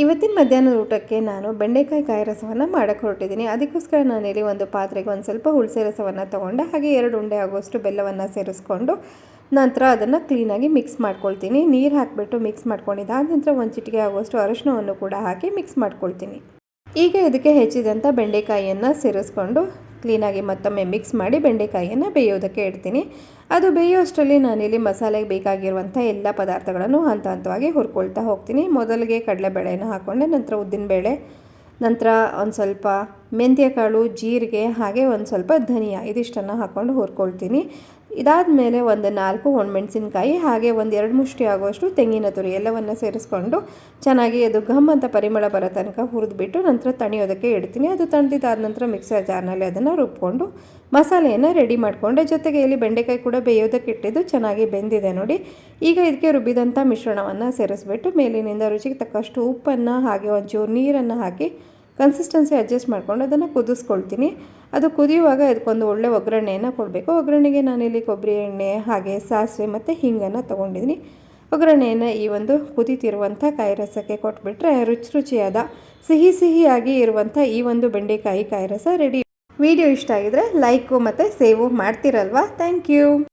ಇವತ್ತಿನ ಮಧ್ಯಾಹ್ನದ ಊಟಕ್ಕೆ ನಾನು ಬೆಂಡೆಕಾಯಿ ಕಾಯಿ ರಸವನ್ನು ಮಾಡೋಕ್ಕೆ ಹೊರಟಿದ್ದೀನಿ. ಅದಕ್ಕೋಸ್ಕರ ನಾನಿಲ್ಲಿ ಒಂದು ಪಾತ್ರೆಗೆ ಒಂದು ಸ್ವಲ್ಪ ಹುಳಸೆ ರಸವನ್ನು ತೊಗೊಂಡೆ. ಹಾಗೆ ಎರಡು ಉಂಡೆ ಆಗುವಷ್ಟು ಬೆಲ್ಲವನ್ನು ಸೇರಿಸ್ಕೊಂಡು ನಂತರ ಅದನ್ನು ಕ್ಲೀನಾಗಿ ಮಿಕ್ಸ್ ಮಾಡ್ಕೊಳ್ತೀನಿ. ನೀರು ಹಾಕಿಬಿಟ್ಟು ಮಿಕ್ಸ್ ಮಾಡ್ಕೊಂಡಿದ್ದಾದ ನಂತರ ಒಂದು ಚಿಟಿಕೆ ಆಗುವಷ್ಟು ಅರಶಿನವನ್ನು ಕೂಡ ಹಾಕಿ ಮಿಕ್ಸ್ ಮಾಡ್ಕೊಳ್ತೀನಿ. ಈಗ ಇದಕ್ಕೆ ಹೆಚ್ಚಿದಂಥ ಬೆಂಡೆಕಾಯಿಯನ್ನು ಸೇರಿಸ್ಕೊಂಡು ಕ್ಲೀನಾಗಿ ಮತ್ತೊಮ್ಮೆ ಮಿಕ್ಸ್ ಮಾಡಿ ಬೆಂಡೆಕಾಯಿಯನ್ನು ಬೇಯೋದಕ್ಕೆ ಇಡ್ತೀನಿ. ಅದು ಬೇಯೋಷ್ಟರಲ್ಲಿ ನಾನಿಲ್ಲಿ ಮಸಾಲೆಗೆ ಬೇಕಾಗಿರುವಂಥ ಎಲ್ಲ ಪದಾರ್ಥಗಳನ್ನು ಹಂತ ಹಂತವಾಗಿ ಹುರ್ಕೊಳ್ತಾ ಹೋಗ್ತೀನಿ. ಮೊದಲಿಗೆ ಕಡಲೆಬೇಳೆನ ಹಾಕ್ಕೊಂಡೆ ನಂತರ ಉದ್ದಿನಬೇಳೆ, ನಂತರ ಒಂದು ಸ್ವಲ್ಪ ಮೆಂತ್ಯ ಕಾಳು ಜೀರಿಗೆ, ಹಾಗೆ ಒಂದು ಸ್ವಲ್ಪ ಧನಿಯಾ ಇದಿಷ್ಟನ್ನು ಹಾಕ್ಕೊಂಡು ಹುರ್ಕೊಳ್ತೀನಿ. ಇದಾದ ಮೇಲೆ ಒಂದು ನಾಲ್ಕು ಒಣಮೆಣಸಿನ್ಕಾಯಿ, ಹಾಗೆ ಒಂದು ಎರಡು ಮುಷ್ಟಿ ಆಗುವಷ್ಟು ತೆಂಗಿನ ತುರಿ ಎಲ್ಲವನ್ನು ಸೇರಿಸ್ಕೊಂಡು ಚೆನ್ನಾಗಿ ಅದು ಘಮ್ ಅಂತ ಪರಿಮಳ ಬರೋ ತನಕ ಹುರಿದ್ಬಿಟ್ಟು ನಂತರ ತಣಿಯೋದಕ್ಕೆ ಇಡ್ತೀನಿ. ಅದು ತಣ್ದಿದ್ದಾದ ನಂತರ ಮಿಕ್ಸರ್ ಜಾರ್ನಲ್ಲಿ ಅದನ್ನು ರುಬ್ಬಿಕೊಂಡು ಮಸಾಲೆಯನ್ನು ರೆಡಿ ಮಾಡಿಕೊಂಡೆ. ಜೊತೆಗೆ ಇಲ್ಲಿ ಬೆಂಡೆಕಾಯಿ ಕೂಡ ಬೇಯೋದಕ್ಕೆ ಇಟ್ಟಿದ್ದು ಚೆನ್ನಾಗಿ ಬೆಂದಿದೆ ನೋಡಿ. ಈಗ ಇದಕ್ಕೆ ರುಬ್ಬಿದಂಥ ಮಿಶ್ರಣವನ್ನು ಸೇರಿಸ್ಬಿಟ್ಟು ಮೇಲಿನಿಂದ ರುಚಿಗೆ ತಕ್ಕಷ್ಟು ಉಪ್ಪನ್ನು ಹಾಗೆ ಒಂಚೂರು ನೀರನ್ನು ಹಾಕಿ ಕನ್ಸಿಸ್ಟೆನ್ಸಿ ಅಡ್ಜಸ್ಟ್ ಮಾಡ್ಕೊಂಡು ಅದನ್ನು ಕುದಿಸ್ಕೊಳ್ತೀನಿ. ಅದು ಕುದಿಯುವಾಗ ಅದಕ್ಕೊಂದು ಒಳ್ಳೆ ಒಗ್ಗರಣೆಯನ್ನು ಕೊಡಬೇಕು. ಒಗ್ಗರಣೆಗೆ ನಾನಿಲ್ಲಿ ಕೊಬ್ಬರಿ ಎಣ್ಣೆ, ಹಾಗೆ ಸಾಸಿವೆ ಮತ್ತು ಹಿಂಗನ್ನು ತೊಗೊಂಡಿದ್ದೀನಿ. ಒಗ್ಗರಣೆಯನ್ನು ಈ ಒಂದು ಕುದೀತಿರುವಂಥ ಕಾಯಿ ರಸಕ್ಕೆ ಕೊಟ್ಬಿಟ್ರೆ ರುಚಿ ರುಚಿಯಾದ, ಸಿಹಿ ಸಿಹಿಯಾಗಿ ಇರುವಂಥ ಈ ಒಂದು ಬೆಂಡೆಕಾಯಿ ಕಾಯಿ ರಸ ರೆಡಿ. ವಿಡಿಯೋ ಇಷ್ಟ ಆಗಿದ್ರೆ ಲೈಕು ಮತ್ತು ಸೇವು ಮಾಡ್ತಿರಲ್ವಾ? Thank you.